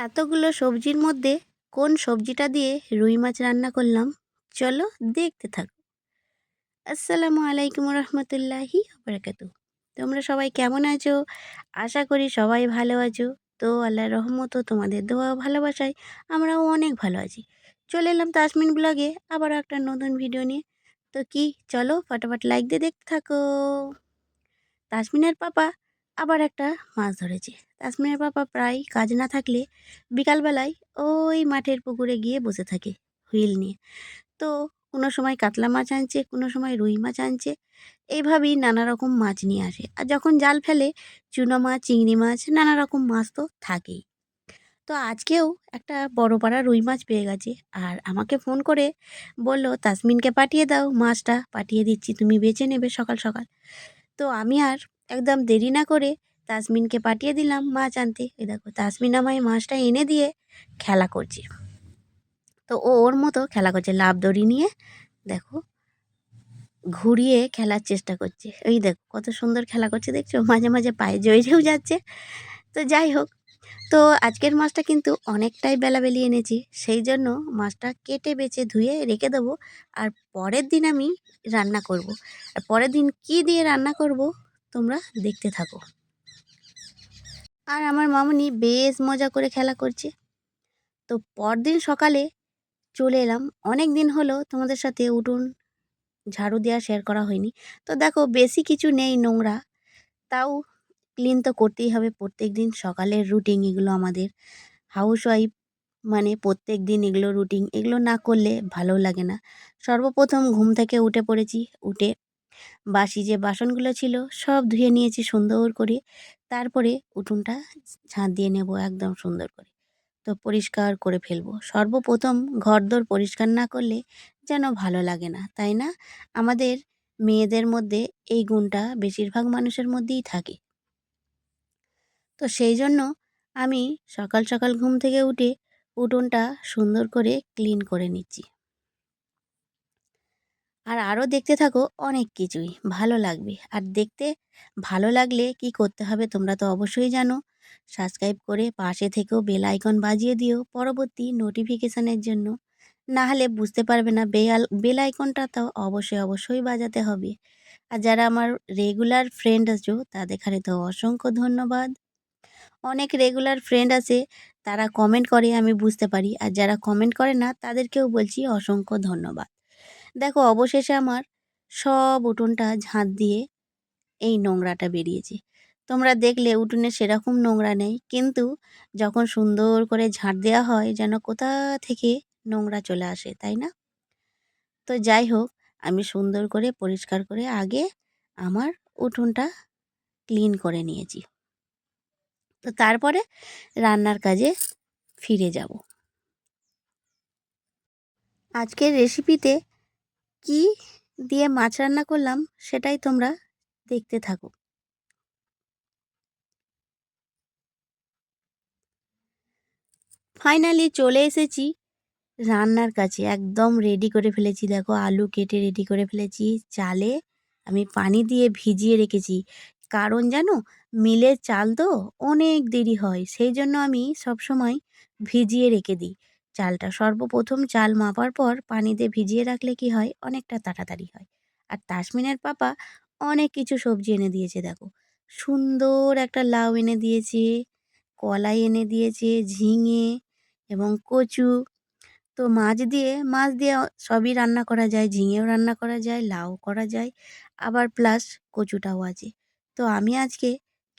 এতগুলো সবজির মধ্যে কোন সবজিটা দিয়ে রুই মাছ রান্না করলাম? চলো দেখতে থাকো। আসসালামু আলাইকুম রহমতুল্লাহি বারাকাতু তোমরা সবাই কেমন আছো? আশা করি সবাই ভালো আছো। তো আল্লাহর রহমত তোমাদের দোয়া ভালোবাসায় আমরাও অনেক ভালো আছি। চলে এলাম তাসমিন ব্লগে আবারও একটা নতুন ভিডিও নিয়ে। তো কি, চলো ফটাফট লাইক দিয়ে দেখতে থাকো। তাসমিনের পাপা আবার একটা মাছ ধরেছে। তাসমিনের বাবা প্রায় কাজ না থাকলে বিকালবেলায় ওই মাঠের পুকুরে গিয়ে বসে থাকে হুইল নিয়ে। তো কোনো সময় কাতলা মাছ আনছে, কোনো সময় রুই মাছ আনছে এইভাবেই নানা রকম মাছ নিয়ে আসে। আর যখন জাল ফেলে, চুনো মাছ, চিংড়ি মাছ, নানা রকম মাছ তো থাকেই। তো আজকেও একটা বড় পাড়া রুই মাছ পেয়ে গেছে। আর আমাকে ফোন করে বলল, তাসমিনকে পাঠিয়ে দাও, মাছটা পাঠিয়ে দিচ্ছি, তুমি বেছে নেবে সকাল সকাল। তো আমি আর একদম দেরি না করে তাসমিনকে পাঠিয়ে দিলাম মাছ আনতে এই দেখো, তাসমিন আমায় মাছটা এনে দিয়ে খেলা করছে। তো ও ওর মতো খেলা করছে লাভ দড়ি নিয়ে, দেখো, ঘুরিয়ে খেলার চেষ্টা করছে। এই দেখো, কত সুন্দর খেলা করছে, দেখছ? মাঝে মাঝে পায়ে জড়িয়েও যাচ্ছে। তো যাই হোক, তো আজকের মাছটা কিন্তু অনেকটাই বেলা বেলাবেলি এনেছি। সেই জন্য মাছটা কেটে বেছে ধুয়ে রেখে দেবো। আর পরের দিন আমি রান্না করব। আর পরের দিন কি দিয়ে রান্না করব তোমরা দেখতে থাকো। আর আমার মামুনি বেশ মজা করে খেলা করছে। তো পরদিন সকালে চলে এলাম। অনেক দিন হলো তোমাদের সাথে উঠুন, ঝাড়ু দেওয়া শেয়ার করা হয়নি। তো দেখো বেশি কিছু নেই নোংরা। তাও ক্লিন তো করতেই হবে প্রত্যেক দিন সকালের রুটিন এগুলো আমাদের। হাউস ওয়াইফ মানে প্রত্যেক দিন এগুলো রুটিন এগুলো না করলে ভালো লাগে না। সর্বপ্রথম ঘুম থেকে উঠে পড়েছি। উঠে বাসি যে বাসনগুলো ছিল সব ধুয়ে নিয়েছি সুন্দর করে। তারপরে উঠোনটা ঝাঁট দিয়ে নেব একদম সুন্দর করে। তো পরিষ্কার করে ফেলব। সর্বপ্রথম ঘরদোর পরিষ্কার না করলে যেন ভালো লাগে না, তাই না? আমাদের মেয়েদের মধ্যে এই গুণটা বেশিরভাগ মানুষের মধ্যেই থাকে। তো সেই জন্য আমি সকাল সকাল ঘুম থেকে উঠে উঠোনটা সুন্দর করে ক্লিন করে নিচ্ছি। আর আরও দেখতে থাকো অনেক কিছুই ভালো লাগবে। আর দেখতে ভালো লাগলে কি করতে হবে তোমরা তো অবশ্যই জানো। সাবস্ক্রাইব করে পাশে থেকেও বেল আইকন বাজিয়ে দিও পরবর্তী নোটিফিকেশানের জন্য। না হলে বুঝতে পারবে না বেল বেল আইকনটা তো অবশ্যই অবশ্যই বাজাতে হবে। আর যারা আমার রেগুলার ফ্রেন্ড আছো তাদের খানে তো অসংখ্য ধন্যবাদ। অনেক রেগুলার ফ্রেন্ড আছে, তারা কমেন্ট করে আমি বুঝতে পারি। আর যারা কমেন্ট করে না তাদেরকেও বলছি অসংখ্য ধন্যবাদ। দেখো অবশেষে আমার সব উঠোনটা ঝাঁট দিয়ে এই নোংরাটা বেরিয়েছে। তোমরা দেখলে উঠোনে সেরকম নোংরা নেই, কিন্তু যখন সুন্দর করে ঝাঁট দেওয়া হয় যেন কোথা থেকে নোংরা চলে আসে, তাই না? তো যাই হোক, আমি সুন্দর করে পরিষ্কার করে আগে আমার উঠোনটা ক্লিন করে নিয়েছি। তো তারপরে রান্নার কাজে ফিরে যাব। আজকের রেসিপিতে কি দিয়ে মাছ রান্না করলাম সেটাই তোমরা দেখতে থাকো। ফাইনালি চলে এসেছি রান্নার কাছে একদম রেডি করে ফেলেছি। দেখো আলু কেটে রেডি করে ফেলেছি। চালে আমি পানি দিয়ে ভিজিয়ে রেখেছি। কারণ জানো মিলের চাল তো অনেক দেরি হয়। সেই জন্য আমি সবসময় ভিজিয়ে রেখে দিই। চালটা সর্বপ্রথম চাল মাপার পর পানিতে ভিজিয়ে রাখলে কি হয়? অনেকটা তাড়াতাড়ি হয়। আর তাসমিনের পাপা অনেক কিছু সবজি এনে দিয়েছে, দেখো। সুন্দর একটা লাউ এনে দিয়েছে, কলাই এনে দিয়েছে, ঝিঙে এবং কচু। তো মাছ দিয়ে মাছ দিয়ে সবই রান্না করা যায়, ঝিঙেও রান্না করা যায় লাউ করা যায়, আবার প্লাস কচুটাও আছে। তো আমি আজকে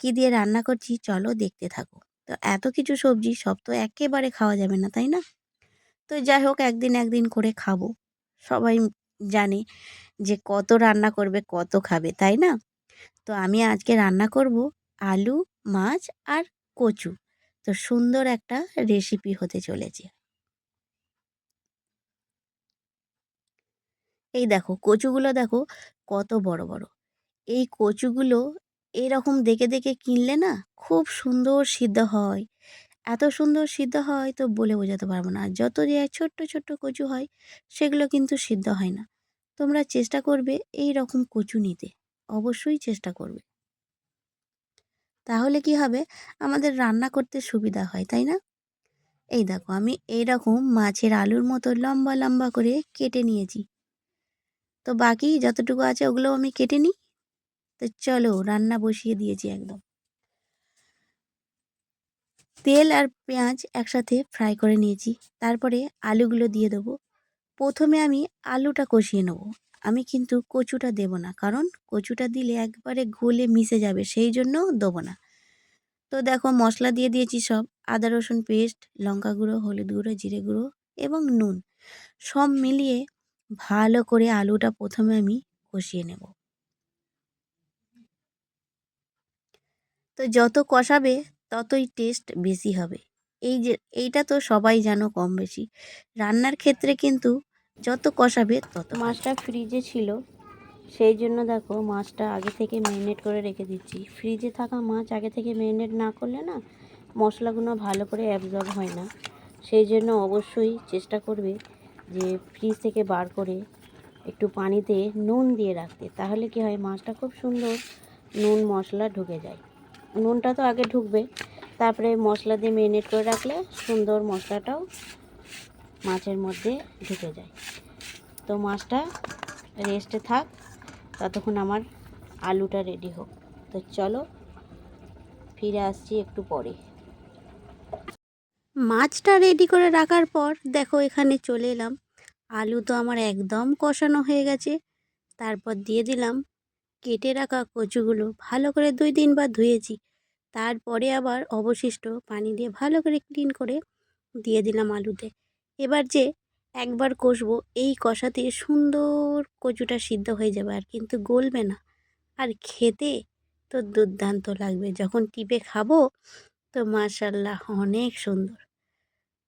কি দিয়ে রান্না করছি চলো দেখতে থাকো। তো এত কিছু সবজি সব তো একেবারে খাওয়া যাবে না, তাই না? তো যাই হোক, একদিন একদিন করে খাব। সবাই জানে যে কত রান্না করবে, কত খাবে, তাই না? তো আমি আজকে রান্না করব আলু, মাছ আর কচু। তো সুন্দর একটা রেসিপি হতে চলেছে। এই দেখো, কচুগুলো দেখো, কত বড় বড়। এই কচুগুলো এরকম দেখে দেখে কিনলে না, খুব সুন্দর সিদ্ধ হয়। এত সুন্দর সিদ্ধ হয় তো বলে বোঝাতে পারব না। যত যে ছোট্ট ছোট্ট কচু হয়, সেগুলো কিন্তু সিদ্ধ হয় না। তোমরা চেষ্টা করবে এই রকম কচু নিতে। অবশ্যই চেষ্টা করবে। তাহলে কি হবে? আমাদের রান্না করতে সুবিধা হয়, তাই না? এই দেখো, আমি এই রকম মাছের আলুর মতো লম্বা লম্বা করে কেটে নিয়েছি। তো বাকি যতটুকু আছে ওগুলো আমি কেটে নিই। তো চলো, রান্না বসিয়ে দিয়েছি একদম। তেল আর পেঁয়াজ একসাথে ফ্রাই করে নিয়েছি। তারপরে আলুগুলো দিয়ে দেবো। প্রথমে আমি আলুটা কষিয়ে নেব। আমি কিন্তু কচুটা দেব না, কারণ কচুটা দিলে একবারে গলে মিশে যাবে, সেই জন্য দেবো না। তো দেখো, মশলা দিয়ে দিয়েছি সব। আদা, রসুন পেস্ট লঙ্কা গুঁড়ো, হলুদ গুঁড়ো, জিরে গুঁড়ো এবং নুন। সব মিলিয়ে ভালো করে আলুটা প্রথমে আমি কষিয়ে নেব। তো যত কষাবে ততই টেস্ট বেশি হবে। এই যে, এইটা তো সবাই জানো কম বেশি রান্নার ক্ষেত্রে কিন্তু যত কষাবে তত মাছটা ফ্রিজে ছিল। সেই জন্য দেখো মাছটা আগে থেকে ম্যারিনেট করে রেখে দিচ্ছি। ফ্রিজে থাকা মাছ আগে থেকে ম্যারিনেট না করলে না মশলাগুলো ভালো করে অ্যাবজর্ব হয় না। সেই জন্য অবশ্যই চেষ্টা করবে যে ফ্রিজ থেকে বার করে একটু পানিতে নুন দিয়ে রাখতে। তাহলে কি হয় মাছটা খুব সুন্দর নুন মশলা ঢুকে যায়। নুনটা তো আগে ঢুকবে। তারপরে মশলা দিয়ে ম্যারিনেট করে রাখলে সুন্দর মশলাটাও মাছের মধ্যে ঢুকে যায়। তো মাছটা রেস্টে থাক, ততক্ষণ আমার আলুটা রেডি হোক। তো চলো, ফিরে আসছি একটু পরে। মাছটা রেডি করে রাখার পর দেখো এখানে চলে এলাম। আলু তো আমার একদম কষানো হয়ে গেছে। তারপর দিয়ে দিলাম কেটে রাখা কচুগুলো ভালো করে দুই তিনবার ধুয়েছি। তারপরে আবার অবশিষ্ট পানি দিয়ে ভালো করে ক্লিন করে দিয়ে দিলাম আলুতে। এবার যে একবার কষবো, এই কষাতে সুন্দর কচুটা সিদ্ধ হয়ে যাবে আর কিন্তু গলবে না। আর খেতে তো দুর্দান্ত লাগবে। যখন টিপে খাব তো মাশাল্লাহ অনেক সুন্দর।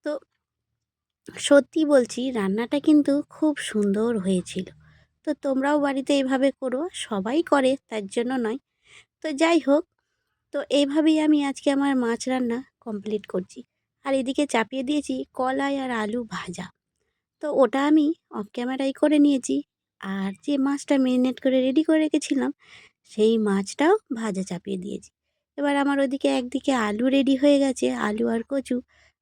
তো সত্যি বলছি, রান্নাটা কিন্তু খুব সুন্দর হয়েছিল। তো তোমরাও বাড়িতে এইভাবে করো, সবাই করে, তার জন্য নয়। তো যাই হোক, তো এইভাবেই আমি আজকে আমার মাছ রান্না কমপ্লিট করছি। আর এদিকে চাপিয়ে দিয়েছি কলাই আর আলু ভাজা। তো ওটা আমি অফ ক্যামেরায় করে নিয়েছি। আর যে মাছটা ম্যারিনেট করে রেডি করে রেখেছিলাম, সেই মাছটাও ভাজা চাপিয়ে দিয়েছি। এবার আমার ওদিকে একদিকে আলু রেডি হয়ে গেছে, আলু আর কচু।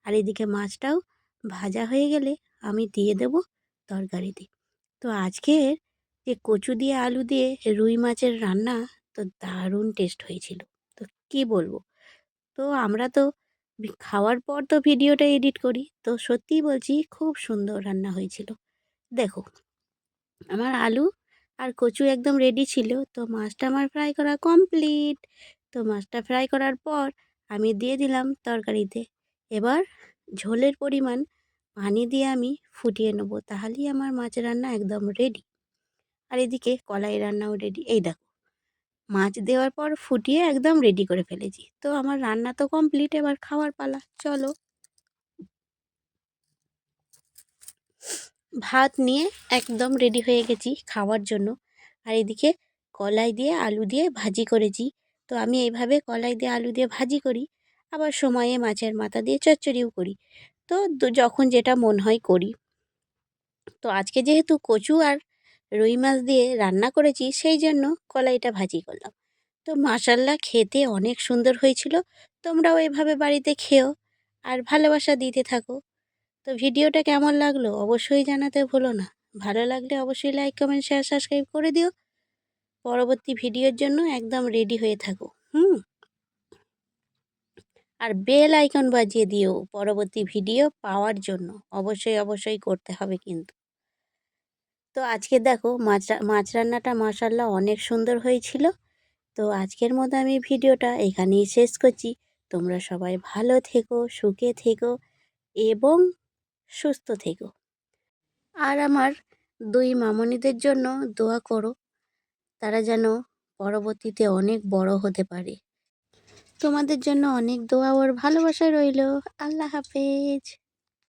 আর এদিকে মাছটাও ভাজা হয়ে গেলে আমি দিয়ে দেব তরকারিতে। তো আজকের যে কচু দিয়ে আলু দিয়ে রুই মাছের রান্না তো দারুণ টেস্ট হয়েছিল। তো কি বলব? তো আমরা তো খাওয়ার পর তো ভিডিওটা এডিট করি। তো সত্যিই বলছি খুব সুন্দর রান্না হয়েছিল। দেখো, আমার আলু আর কচু একদম রেডি ছিল। তো মাছটা আমার ফ্রাই করা কমপ্লিট তো মাছটা ফ্রাই করার পর আমি দিয়ে দিলাম তরকারিতে। এবার ঝোলের পরিমাণ পানি দিয়ে আমি ফুটিয়ে নেব। তাহলেই আমার মাছ রান্না একদম রেডি আর এদিকে কলাই রান্নাও রেডি এই দেখো। মাছ দেওয়ার পর ফুটিয়ে একদম রেডি করে ফেলেছি। তো আমার রান্না তো কমপ্লিট এবার খাওয়ার পালা, চলো। ভাত নিয়ে একদম রেডি হয়ে গেছি খাওয়ার জন্য। আর এদিকে কলাই দিয়ে আলু দিয়ে ভাজি করেছি। তো আমি এইভাবে কলাই দিয়ে আলু দিয়ে ভাজি করি, আবার সময়ে মাছের মাথা দিয়ে চচ্চড়িও করি। তো যখন যেটা মন হয় করি। তো আজকে যেহেতু কচু আর রুই মাছ দিয়ে রান্না করেছি, সেই জন্য কলাইটা ভাজি করলাম। তো মাসাল্লা খেতে অনেক সুন্দর হয়েছিল। তোমরাও এভাবে বাড়িতে খেও আর ভালোবাসা দিতে থাকো। তো ভিডিওটা কেমন লাগল অবশ্যই জানাতে ভুলো না। ভালো লাগলে অবশ্যই লাইক কমেন্ট শেয়ার সাবস্ক্রাইব করে দিও। পরবর্তী ভিডিওর জন্য একদম রেডি হয়ে থাকো। হুম? আর বেল আইকন বাজিয়ে দিও পরবর্তী ভিডিও পাওয়ার জন্য। অবশ্যই অবশ্যই করতে হবে কিন্তু। তো আজকে দেখো মাছ মাছ রান্নাটা মাসাল্লাহ অনেক সুন্দর হয়েছিল। তো আজকের মতো আমি ভিডিওটা এখানেই শেষ করছি। তোমরা সবাই ভালো থেকো, সুখে থেকো এবং সুস্থ থেকো। আর আমার দুই মামনিদের জন্য দোয়া করো, তারা যেন পরবর্তীতে অনেক বড় হতে পারে। তোমাদের জন্য অনেক দোয়া, ওর ভালোবাসা রইল। আল্লাহ হাফেজ।